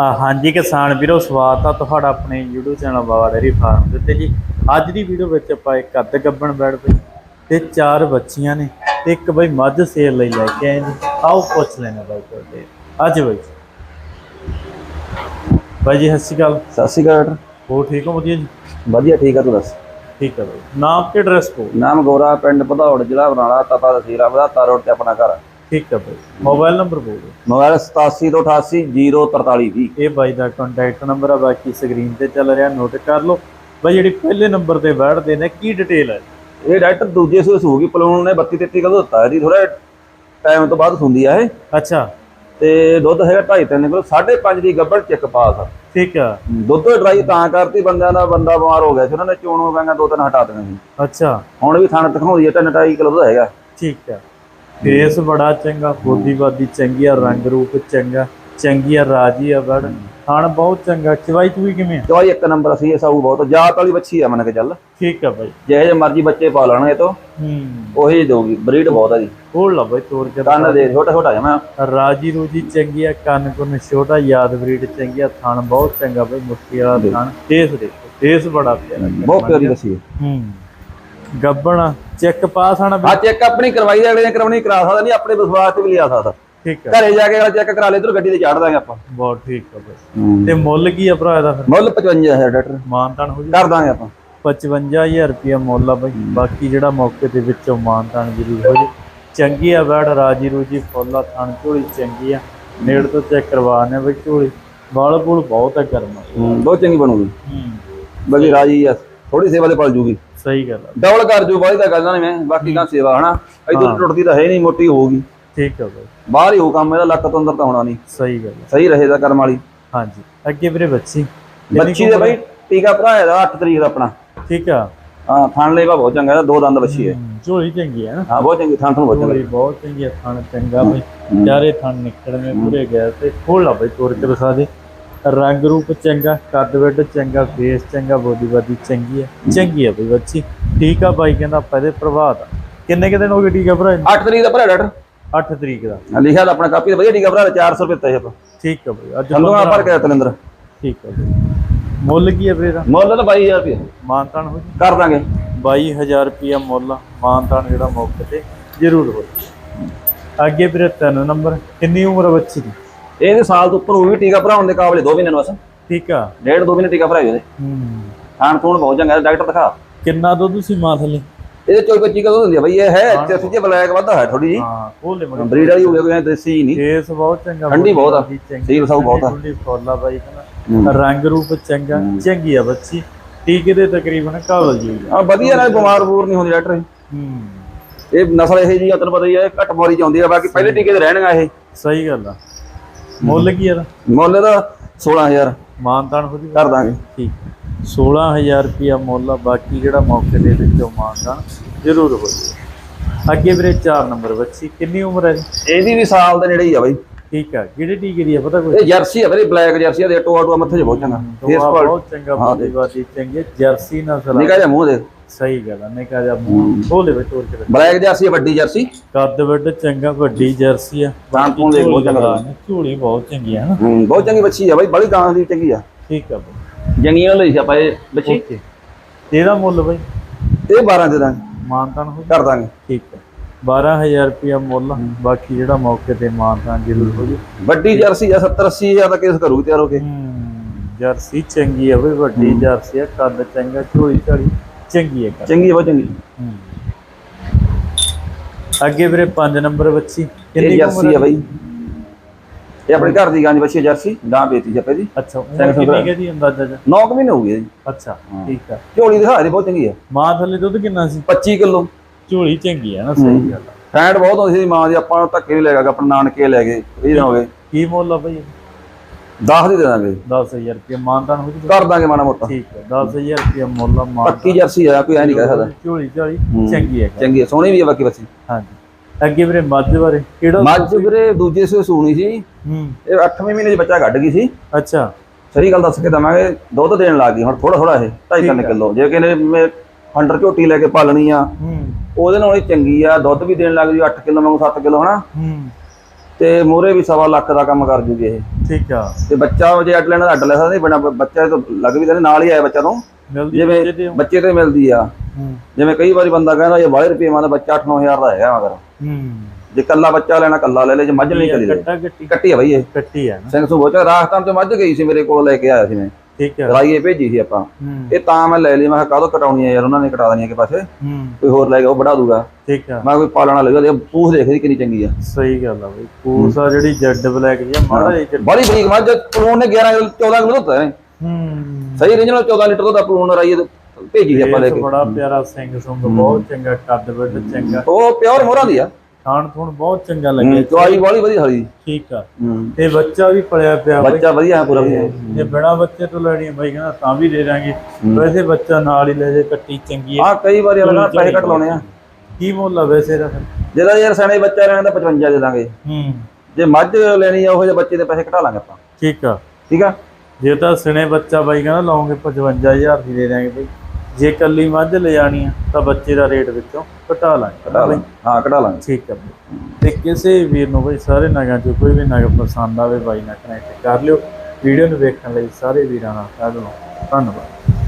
ਹਾਂਜੀ ਕਿਸਾਨ ਵੀਰੋ ਸਵਾਗਤ ਆ ਤੁਹਾਡਾ ਆਪਣੇ YouTube channel Baba dairy farm ਦੇ ਉੱਤੇ ਜੀ। ਅੱਜ ਦੀ ਵੀਡੀਓ ਵਿੱਚ ਆਪਾਂ ਇੱਕ ਅੱਧ ਗੱਬਣ ਬੈੜ ਪਈ ਤੇ ਚਾਰ ਬੱਚੀਆਂ ਨੇ ਤੇ ਇੱਕ ਬਈ ਮੱਝ ਸੇਲ ਲਈ ਲੈ ਕੇ ਆਏ ਜੀ ਆਓ ਪੁੱਛ ਲੈਣਾ ਬਾਈ ਤੁਹਾਡੇ। ਅੱਜ ਬਾਈ। ਬਾਈ ਜੀ ਸਤਿ ਸ਼੍ਰੀ ਅਕਾਲ। ਸਤਿ ਸ਼੍ਰੀ ਅਕਾਲ ਡਾਕਟਰ। ਹੋਰ ਠੀਕ ਹੋ ਵਧੀਆ ਜੀ? ਵਧੀਆ ਠੀਕ ਆ ਤੂੰ ਦੱਸ? ਠੀਕ ਹੈ ਬਾਈ। ਨਾਮ ਤੇ ਐਡਰੈਸ ਕੋ ਨਾਮ ਗੋਰਾ ਪਿੰਡ ਭਦੌੜ ਜ਼ਿਲ੍ਹਾ ਬਰਨਾਲਾ ਤਤਾ ਤਹਿਸੀਲ ਵਧਾਤਾ ਰੋਡ ਤੇ ਆਪਣਾ ਘਰ ਠੀਕ ਹੈ ਬਾਈ। ਮੋਬਾਈਲ ਨੰਬਰ ਬੋਲੋ ਮੋਬਾਈਲ 87 ਤੋਂ 88 04320 ਇਹ ਬਾਈ ਦਾ ਕੰਟੈਕਟ ਨੰਬਰ ਆ ਬਾਕੀ ਸਕਰੀਨ ਤੇ ਚੱਲ ਰਿਹਾ ਨੋਟ ਕਰ ਲਓ। ਬਾਈ ਜਿਹੜੀ ਪਹਿਲੇ ਨੰਬਰ ਤੇ ਬੈਠਦੇ ਨੇ ਕੀ ਡਿਟੇਲ ਹੈ ਇਹ ਡਾਕਟਰ ਦੂਜੇ ਸੂਏ ਸੂਗੀ ਪਲੂਣ ਨੇ 32 33 ਕਦੋਂ ਦਿੱਤਾ ਇਹਦੀ ਥੋੜਾ ਟਾਈਮ ਤੋਂ ਬਾਅਦ ਹੁੰਦੀ ਆ ਇਹ। ਅੱਛਾ। ਤੇ ਦੁੱਧ ਹੈਗਾ 2.5 3 ਕਿਲੋ 5.5 ਦੀ ਗੱਬੜ ਚੈੱਕ ਪਾਸ ਠੀਕ ਆ। ਦੁੱਧ ਡਰਾਈ ਤਾਂ ਕਰਤੀ ਬੰਦਿਆਂ ਦਾ ਬੰਦਾ ਬਿਮਾਰ ਹੋ ਗਿਆ ਸੀ ਉਹਨਾਂ ਨੇ ਚੋਣੋਂ ਗਾਂਗਾ ਦੋ ਤਿੰਨ ਹਟਾ ਦਿੱਤੀਆਂ ਸੀ। ਅੱਛਾ। ਹੁਣ ਵੀ ਥਾਣਾ ਦਿਖਾਉਂਦੀ ਹੈ 3 2.5 ਕਿਲੋ ਦਾ ਹੈਗਾ। ਠੀਕ ਆ। ਫੇਸ ਬੜਾ ਚੰਗਾ ਬੋਦੀਵਾਦੀ ਚੰਗੀ ਆ ਰੰਗ ਰੂਪ ਚੰਗਾ ਚੰਗੀ ਆ ਰਾਜੀ ਆ ਬੜ ਖਾਣ ਬਹੁਤ ਚੰਗਾ। ਚਵਾਈ ਚੂਈ ਕਿਵੇਂ ਆ? ਇੱਕ ਨੰਬਰ ਸੀ ਇਹ ਸਾਊ ਬਹੁਤ। ਜਾਤ ਵਾਲੀ ਬੱਚੀ ਆ ਮੰਨ ਕੇ ਚੱਲ। ਠੀਕ ਆ ਬਾਈ। ਜਿਹੇ ਜਿਹੇ ਮਰਜ਼ੀ ਬੱਚੇ ਪਾ ਲੈਣਗੇ ਤੋਂ। ਹੂੰ। ਉਹੀ ਦੇਊਗੀ। ਬਰੀਡ ਬਹੁਤ ਆ ਜੀ। ਹੋਰ ਲਾ ਬਾਈ ਤੋੜ ਕੇ ਕੰਨ ਦੇ ਛੋਟਾ ਛੋਟਾ ਜਮਾ ਰਾਜੀ ਰੂਜੀ ਚੰਗੀ ਆ ਕੰਨ ਕੁੰਨ ਛੋਟਾ ਯਾਦ ਬਰੀਡ ਚੰਗੀ ਆ ਥਣ ਬਹੁਤ ਚੰਗਾ ਬਾਈ ਮੁੱਠੀ ਵਾਲਾ ਥਣ। ਫੇਸ ਦੇਖੋ ਫੇਸ ਬੜਾ ਪਿਆਰਾ ਬਹੁਤ ਪਿਆਰੀ ਬੱਚੀ ਹੂੰ। ਗੱਬਣ। ਚੈੱਕ ਪਾਸ ਆਣਾ ਆ ਚੈੱਕ ਆਪਣੀ ਕਰਵਾਈ ਅਗਲੇ ਨੇ ਕਰਾਉਣੀ ਕਰਾ ਸਕਦਾ ਨਹੀਂ ਆਪਣੇ ਵਿਸ਼ਵਾਸ ਤੇ ਵੀ ਲਿਆ ਸਕਦਾ। ਠੀਕ ਆ। ਘਰੇ ਜਾ ਕੇ ਅਗਲਾ ਚੈੱਕ ਕਰਾ ਲੇ ਇਧਰ ਗੱਡੀ ਤੇ ਚਾੜ ਦਾਂਗੇ ਆਪਾਂ। ਬਹੁਤ ਠੀਕ ਆ ਬਾਈ। ਤੇ ਮੁੱਲ ਕੀ ਆ ਭਰਾ ਇਹਦਾ ਫਿਰ? ਮੁੱਲ 55000 ਡਾਕਟਰ। ਮਾਨਤਾਨ ਹੋ ਜੀ? ਕਰ ਦਾਂਗੇ ਆਪਾਂ। 55000 ਰੁਪਇਆ ਮੁੱਲ ਆ ਬਾਈ। ਬਾਕੀ ਜਿਹੜਾ ਮੌਕੇ ਦੇ ਵਿੱਚੋਂ ਮਾਨਤਾਨ ਜ਼ਰੂਰ ਹੋ ਜੇ। ਚੰਗੀ ਆ ਬੈੜ ਰਾਜੀ ਰੂਜੀ ਫੁੱਲ ਥਣ ਝੋਲੀ ਚੰਗੀ ਆ। ਨੇੜ ਤੋਂ ਚੈੱਕ ਕਰਵਾਣੇ ਬਈ ਝੋਲੀ। ਵਾਲ ਬੁਲ ਬਹੁਤ ਆ ਕਰਮ ਬਹੁਤ ਚੰਗੀ ਬਣੂਗੀ। ਹੂੰ। ਬਾਕੀ ਰਾਜੀ ਆ ਥੋੜੀ ਸੇਵਾ ਤੇ ਪਲ ਜੂਗੀ। ਸਹੀ ਗੱਲ ਆ। ਡਬਲ ਕਰ ਜੂ ਬਾਈ ਤਾਂ ਗੱਲ ਨਹੀਂ ਮੈਂ ਬਾਕੀ ਤਾਂ ਸੇਵਾ ਹਨਾ। ਇਧਰ ਟੁੱਟਦੀ ਤਾਂ ਹੈ ਨਹੀਂ ਮੋਟੀ ਹੋਊਗੀ ਠੀਕ ਆ ਬਾਈ। ਬਾਹਰ ਹੀ ਹੋ ਕੰਮ ਇਹਦਾ ਲੱਕ ਤੋਂ ਅੰਦਰ ਤਾਂ ਹੋਣਾ ਨਹੀਂ ਸਹੀ ਗੱਲ ਸਹੀ ਰਹੇਗਾ ਕਰਮ ਵਾਲੀ। ਹਾਂਜੀ ਅੱਗੇ ਵੀਰੇ ਬੱਚੀ। ਬੱਚੀ ਦੇ ਬਾਈ ਟੀਕਾ ਭਰਾਇਆ ਦਾ 8 ਤਰੀਕ ਦਾ ਆਪਣਾ। ਠੀਕ ਆ। ਹਾਂ ਥਣ ਲੇਵਾ ਬਹੁਤ ਚੰਗਾ ਇਹਦਾ ਦੋ ਦੰਦ ਬੱਚੀ ਹੈ। ਹੂੰ, ਝੋਲੀ ਚੰਗੀ ਨਾ। ਹਾਂ ਬਹੁਤ ਚੰਗੀ ਥਣ ਥਣ ਬਹੁਤ ਚੰਗਾ। ਬਹੁਤ ਚੰਗੀ ਥਣ ਚੰਗਾ ਬਈ। ਚਾਰੇ ਥਣ ਨਿਕਲਵੇਂ ਪੂਰੇ ਗਿਆ ਤੇ ਖੋਲ ਲਾ ਬਈ ਤੋੜ ਕੇ ਦਿਖਾ ਦੇ। ਰੰਗ ਰੂਪ ਚੰਗਾ ਕੱਦ ਵੱਡ ਚੰਗਾ ਫੇਸ ਚੰਗਾ ਬੋਡੀ ਬਾਦੀ ਚੰਗੀ ਆ ਚੰਗੀ ਆ ਬਈ ਬੱਚੀ। ਠੀਕ ਆ ਬਾਈ ਕਹਿੰਦਾ ਆਪਾਂ ਇਹਦੇ ਆ। ਕਿੰਨੇ ਕੁ ਦਿਨ ਹੋ ਗਏ ਟੀਕਾ ਭਰਾ 8 ਤਰੀਕ ਦਾ ਭਰਾ ਡਾਕਟਰ। 8 ਤਰੀਕ ਦਾ। ਆ ਲਿਖਿਆ ਤਾਂ ਆਪਣਾ ਕਾਪੀ ਤੇ ਵਧੀਆ ਟੀਕਾ ਭਰਾ 400 ਰੁਪਏ ਦਿੱਤਾ ਆਪਾਂ। ਠੀਕ ਆ ਬਈ ਅੱਜ ਚੰਦੂ ਨਾਲ ਭਰ ਕੇ ਤਲਿੰਦਰ ਠੀਕ ਆ ਬਈ। ਮੁੱਲ ਕੀ ਆ ਵੀਰੇ ਦਾ? ਮੁੱਲ ਤਾਂ 22000 ਰੁਪਏ। ਮਾਨਤਾਨ ਹੋ ਜੀ? ਕਰ ਦਾਂਗੇ। 22000 ਰੁਪਿਆ ਮੁੱਲ ਆ, ਮਾਨਤਾਨ ਜਿਹੜਾ ਮੌਕੇ ਤੇ ਜ਼ਰੂਰ ਹੋ ਅੱਗੇ ਵੀਰੇ ਤਿੰਨ ਨੰਬਰ। ਕਿੰਨੀ ਉਮਰ ਆ ਬੱਚੀ ਦੀ? ਇਹਦੇ ਸਾਲ ਤੋਂ ਉੱਪਰ ਉਹ ਵੀ ਟੀਕਾ ਭਰਾਉਣ ਦੇ ਕਾਬਲੇ 2 ਮਹੀਨੇ ਨੂੰ ਬਸ। ਠੀਕ ਆ। ਡੇਢ 2 ਮਹੀਨੇ ਟੀਕਾ ਭਰਾਏ ਉਹਦੇ। ਹੂੰ। ਖਾਣ ਖੂਣ ਬਹੁਤ ਚੰਗਾ ਡਾਕਟਰ ਦਿਖਾ। ਕਿੰਨਾ ਦੁੱਧ ਸੀ ਮਾਂ ਥੱਲੇ? ਇਹਦੇ ਚੋਈ ਬੱਚੀ ਕਦੋਂ ਹੁੰਦੀ ਆ ਬਈ ਇਹ ਹੈ ਤੇ ਸਿੱਧੇ ਬਲੈਕ ਵੱਧਾ ਹੈ ਥੋੜੀ ਜੀ ਹਾਂ ਖੋਲੇ ਮਗਰ। ਬਰੀਡ ਵਾਲੀ ਹੋ ਗਿਆ ਕੋਈ ਦੇਸੀ ਨਹੀਂ। ਫੇਸ ਬਹੁਤ ਚੰਗਾ ਠੰਡੀ ਬਹੁਤ ਆ। ਸੀਲ ਸਾਊ ਬਹੁਤ ਆ। ਠੰਡੀ ਫੋਲਾ ਬਾਈ ਕਹਿੰਦਾ ਰੰਗ ਰੂਪ ਚੰਗਾ ਚੰਗੀ ਆ ਬੱਚੀ। ਟੀਕੇ ਦੇ ਤਕਰੀਬਨ ਕਾਬਲ ਜੀ ਆ ਵਧੀਆ ਨਾ ਬਿਮਾਰ ਬੂਰ ਨਹੀਂ ਹੁੰਦੀ ਡਾਕਟਰ ਹੂੰ। ਇਹ ਨਸਲ ਇਹ ਜੀ ਤੈਨੂੰ ਪਤਾ ਹੀ ਹੈ ਘੱਟ ਮੋਰੀ ਚ ਆਉਂਦੀ ਆ ਬਾਕੀ ਪਹਿਲੇ ਟੀਕੇ ਤੇ ਰਹਿਣਗਾ ਇਹ। ਸਹੀ ਗੱਲ ਆ। ਮੁੱਲ ਕੀ ਇਹਦਾ? ਮੁੱਲ ਦਾ 16000 ਮਾਨਤਾਨ ਹੋ ਜੀ ਕਰ ਦਾਂਗੇ। ਠੀਕ। 16000 ਰੁਪਿਆ ਮੁੱਲ ਆ ਬਾਕੀ ਜਿਹੜਾ ਮੌਕੇ ਦੇ ਵਿੱਚੋਂ ਮਾਨਤਾਨ ਜ਼ਰੂਰ ਹੋ ਜੀ ਅੱਗੇ ਵੀਰੇ 4 ਨੰਬਰ ਬੱਚੀ ਕਿੰਨੀ ਉਮਰ ਹੈ? ਇਹਦੀ ਵੀ ਸਾਲ ਦੇ ਨੇੜੇ ਹੀ ਆ ਬਾਈ। ਠੀਕ ਆ ਕਿਹੜੇ ਟੀਕੇ ਦੀ ਆ ਪਤਾ ਕੋਈ ਇਹ ਜਰਸੀ ਆ ਵੀਰੇ ਬਲੈਕ ਜਰਸੀ ਆ ਦੇ ਟੋਆ ਟੋਆ ਮੱਥੇ 'ਚ ਬਹੁਤ ਚੰਗਾ। ਫੇਸ ਤੋਆ ਪਾਲ ਬਹੁਤ ਚੰਗਾ ਬੋਡੀ ਬਾਡੀ ਚੰਗੀ ਜਰਸੀ ਨਸਲ। ਨਿਕਾ ਜਿਹਾ ਮੂੰਹ ਦੇ ਸਹੀ ਗੱਲ ਆ ਨਿਕਾ ਜਿਹਾ ਮੂੰਹ। ਖੋਲੇ ਵੇ ਤੋੜ ਕੇ। ਬਲੈਕ ਜਰਸੀ ਆ ਵੱਡੀ ਜਰਸੀ। ਕੱਦ ਵੱਡ ਚੰਗਾ ਵੱਡੀ ਜਰਸੀ ਆ। ਤਾਂ ਤੂੰ ਦੇਖ ਬਹੁਤ ਚੰਗਾ। ਝੋਲੀ ਬਹੁਤ ਚੰਗੀ ਆ ਹੂੰ ਬਹੁਤ ਚੰਗੀ ਬੱਚੀ ਆ ਬਾਈ ਬੜੀ ਗਾਂ ਦੀ ਚੰਗੀ ਆ। ਠੀਕ ਆ ਜੰਗੀਆਂ ਲਈ ਸੀ ਆਪਾਂ ਇਹ ਬੱਚੀ ਇਹਦਾ ਮੁੱਲ ਬਈ? ਇਹ 12 ਦੇ ਦਾਂਗੇ। ਮਾਨਤਾਨ ਹੋ ਕਰ ਦਾਂਗੇ। ਠੀਕ ਆ। 12000 ਰੁਪਿਆ ਮੁੱਲ ਬਾਕੀ ਜਿਹੜਾ ਮੌਕੇ ਤੇ ਮਾਨਤਾਨ ਜ਼ਰੂਰ ਹੋ। ਜੀ ਵੱਡੀ ਜਰਸੀ ਆ 70 80 ਹਜ਼ਾਰ ਦਾ ਕੇਸ ਕਰੂ ਤਿਆਰ ਹੋ ਕੇ। ਜਰਸੀ ਚੰਗੀ ਆ ਬਈ ਵੱਡੀ ਜਰਸੀ ਆ ਕੱਦ ਚੰਗਾ ਝੋਲੀ ਝਾਲੀ ਚੰਗੀ ਆ ਕੱਦ। ਚੰਗੀ ਬਹੁਤ ਚੰਗੀ। ਹੂੰ। ਅੱਗੇ ਵੀਰੇ 5 ਨੰਬਰ ਬੱਚੀ ਕਿੰਨੀ ਜਰਸੀ ਆ ਬਾਈ। ਇਹ ਆਪਣੇ ਘਰ ਦੀ ਗਾਂ ਦੀ ਬੱਚੀ ਜਰਸੀ। ਗਾਂ ਵੇਚੀ ਜੱਪੇ ਦੀ ਅੱਛਾ ਕਿੰਨੀ ਕੁ ਦੀ ਅੰਦਾਜ਼ਾ ਜੀ 9 ਮਹੀਨੇ ਹੋ ਗਏ ਜੀ। ਅੱਛਾ ਠੀਕ ਆ। ਝੋਲੀ ਦਿਖਾ ਦੇ ਬਹੁਤ ਚੰਗੀ ਆ। ਮਾਂ ਥੱਲੇ ਦੁੱਧ ਕਿੰਨਾ ਸੀ? 25 ਕਿਲੋ। ਝੋਲੀ ਚੰਗੀ ਆ ਨਾ ਸਹੀ ਗੱਲ ਫੈਂਟ ਬਹੁਤ ਹੁੰਦੀ ਸੀ ਮਾਂ ਦੀ ਆਪਾਂ ਨੂੰ ਧੱਕੇ ਨਹੀਂ ਲੈ ਗਿਆ ਆਪਣੇ ਨਾਨਕੇ ਲੈ ਗਏ ਇਹ ਦਿਨ ਹੋ ਗਏ ਕੀ ਮੁੱਲ ਆ ਬਈ? 10 ਦੀ ਦੇ ਦਾਂਗੇ। 10000 ਰੁਪਏ ਮਾਨਦਾਨ ਹੋ ਜੀ ਕਰ ਦਾਂਗੇ ਮਾੜਾ ਮੋਟਾ। ਠੀਕ ਹੈ 10000 ਰੁਪਏ ਮੁੱਲ ਆ ਮਾਨ ਪੱਕੀ ਜਰਸੀ ਆ ਕੋਈ ਐ ਨਹੀਂ ਕਹਿ ਸਕਦਾ। ਝੋਲੀ ਝੋਲੀ ਚੰਗੀ ਹੈ ਚੰਗੀ ਸੋਹਣੀ ਵੀ ਆ ਬਾਕੀ ਬੱਚੀ। ਹਾਂਜੀ। ਅੱਗੇ ਵੀਰੇ ਮੱਝ ਬਾਰੇ ਕਿਹੜਾ ਮੱਝ ਵੀਰੇ ਦੂਜੇ ਸੂਏ ਸੂਣੀ ਸੀ। ਹੂੰ। ਇਹ 8ਵੇਂ ਮਹੀਨੇ 'ਚ ਬੱਚਾ ਕੱਢ ਗਈ ਸੀ। ਅੱਛਾ। ਸਹੀ ਗੱਲ ਦੱਸ ਕੇ ਦਵਾਂਗੇ ਦੁੱਧ ਦੇਣ ਲੱਗ ਗਈ ਹੁਣ ਥੋੜਾ ਥੋੜਾ ਇਹ 2.5 ਕਿਲੋ। ਜੇ ਕਿਨੇ ਮੈਂ ਹੰਡਰ ਝੋਟੀ ਲੈ ਕੇ ਪਾਲਣੀ ਆ। ਹੂੰ। ਉਹਦੇ ਨਾਲ ਹੀ ਚੰਗੀ ਆ ਦੁੱਧ ਵੀ ਦੇਣ ਲੱਗ ਜੀ 8 ਕਿਲੋ ਵਾਂਗੂ 7 ਕਿਲੋ ਹਨਾ? ਹੂੰ। ਤੇ ਮੂਰੇ ਵੀ ਸਵਾ ਲੱਖ ਦਾ ਕੰਮ ਕਰ ਜੂਗੀ ਇਹ। ਠੀਕ ਆ। ਤੇ ਬੱਚਾ ਜੇ ਅੱਡ ਲੈਣਾ ਤਾਂ ਅੱਡ ਲੈ ਸਕਦੇ ਬਣਾ ਬੱਚਾ ਇਹ ਤਾਂ ਲੱਗ ਵੀ ਜਾਂਦੇ ਨਾਲ ਹੀ ਆਇਆ ਬੱਚਾ ਤੋਂ ਮਿਲਦੀ ਜਿਵੇਂ ਬੱਚੇ ਤੇ ਤੇ ਮਿਲਦੀ ਆ। ਹੂੰ। ਜਿਵੇਂ ਕਈ ਵਾਰੀ ਬੰਦਾ ਕਹਿੰਦਾ ਇਹ ਵਾਲੇ ਰੁਪਏ ਮੰਗਦਾ ਬੱਚਾ 8-9000 ਦਾ ਹੈਗਾ ਮਗਰ। ਹੂੰ। ਜੇ ਕੱਲਾ ਬੱਚਾ ਲੈਣਾ ਕੱਲਾ ਲੈ ਲੈ ਜੇ ਮੱਝ ਨਹੀਂ ਕਰੀ ਦੇ ਕੱਟਾ ਆ ਬਈ ਇਹ। ਕੱਟੀ ਆ ਨਾ। ਸਿੰਘ ਸੂ ਬੋਚਾ ਰਾਜਸਥਾਨ ਤੋਂ ਮੱਝ ਗਈ ਸੀ ਮੇਰੇ ਕੋਲ ਲੈ ਕੇ ਆਇਆ ਸੀ ਮੈਂ। ਠੀਕ ਆ। ਰਾਈਏ ਭੇਜੀ ਸੀ ਆਪਾਂ। ਹੂੰ। ਇਹ ਤਾਂ ਮੈਂ ਲੈ ਲਈ ਮੈਂ ਕਿਹਾ ਕਾਹਦੋਂ ਕਟਾਉਣੀ ਆ ਯਾਰ ਉਹਨਾਂ ਨੇ ਕਟਾ ਦੇਣੀ ਆ ਕਿ ਪਾਸੇ। ਹੂੰ। ਕੋਈ ਹੋਰ ਲੈ ਗਿਆ ਉਹ ਵੜਾ ਦੂਗਾ। ਠੀਕ ਆ। ਮੈਂ ਕੋਈ ਪਾਲਣਾ ਲੈ ਗਿਆ ਪੂਛ ਦੇਖ ਦੀ ਕਿੰਨੀ ਚੰਗੀ ਆ। ਸਹੀ ਗੱਲ ਆ ਬਈ। ਪੂਸਾ ਜਿਹੜੀ ਜੈਡ ਬਲੈਕ ਜੀ ਆ, ਮਾੜਾ ਚੱਲ- ਬੜੀ ਬਰੀਕ ਮੱਝ ਪਲੂਣ ਨੇ 11 14 ਕਿਲੋ ਦਿੱਤਾ ਹੈ ਹੂੰ। ਸਹੀ ਰੀਜਨਲ 14 ਲੀਟਰ ਦਾ ਪਲੂਣ ਰਾਈਏ ਤੇ ਭੇਜੀ ਸੀ ਆਪਾਂ ਲੈ ਕੇ। ਬੜਾ ਪਿਆਰਾ ਸਿੰਘ ਸੁੰਗ ਬਹੁਤ ਚੰਗਾ ਕੱਦ ਵੱਡ ਚੰਗਾ। ਉਹ ਪਿਓਰ ਮੋਹਰਾਂ ਦੀ ਆ। ਖਾਣ ਥੂਣ ਬਹੁਤ ਚੰਗਾ ਲੱਗਿਆ ਚੁਆਈ ਵਾਲੀ ਵਧੀਆ ਹਰੀ ਠੀਕ ਆ। ਤੇ ਬੱਚਾ ਵੀ ਪਲਿਆ ਪਿਆ ਬੱਚਾ ਵਧੀਆ ਪੂਰਾ ਵਧੀਆ ਜੇ ਬਿਨਾ ਬੱਚੇ ਤੋਂ ਲੈਣੀ ਬਾਈ ਕਹਿੰਦਾ ਤਾਂ ਵੀ ਦੇ ਦਾਂਗੇ। ਵੈਸੇ ਬੱਚਾ ਨਾਲ ਹੀ ਲੈ ਜੇ ਕੱਟੀ ਚੰਗੀ ਆ ਕਈ ਵਾਰੀ ਅਗਲਾ ਪੈਸੇ ਘੱਟ ਲਾਉਣੇ ਆ। ਕੀ ਮੁੱਲ ਆ ਵੈਸੇ ਦਾ? ਜਿਹਦਾ ਯਾਰ ਸਣੇ ਬੱਚਾ ਲੈਣਾ ਤਾਂ 55 ਦੇ ਦਾਂਗੇ। ਹੂੰ। ਜੇ ਮੱਝ ਲੈਣੀ ਆ ਉਹ ਜਿਹੇ ਬੱਚੇ ਦੇ ਪੈਸੇ ਘਟਾ ਲਾਂਗੇ ਆਪਾਂ। ਠੀਕ ਆ। ਠੀਕ ਆ? ਜੇ ਤਾਂ ਸਣੇ ਬੱਚਾ ਬਾਈ ਕਹਿੰਦਾ ਲਾਉਂਗੇ 55000 ਦੀ ਦੇ ਦਾਂਗੇ ਬਾਈ। ਜੇ ਕੱਲੀ ਮੱਝ ਲੈ ਜਾਣੀ ਆ ਤਾਂ ਬੱਚੇ ਦਾ ਰੇਟ ਵਿੱਚੋਂ ਘਟਾ ਲਾਂਗੇ। ਘਟਾ ਲਾਂਗੇ। ਹਾਂ ਘਟਾ ਲਾਂਗੇ। ਠੀਕ ਬਾਈ। ਤੇ ਕਿਸੇ ਵੀਰ ਨੂੰ ਬਾਈ ਸਾਰੇ ਨਗਾਂ ਚੋਂ ਕੋਈ ਵੀ ਨਗ ਪਸੰਦ ਆਵੇ ਬਾਈ ਨਾਲ ਕਨੈਕਟ ਕਰ ਲਿਓ। ਵੀਡੀਓ ਨੂੰ ਵੇਖਣ ਲਈ ਸਾਰੇ ਵੀਰਾਂ ਦਾ ਧੰਨਵਾਦ।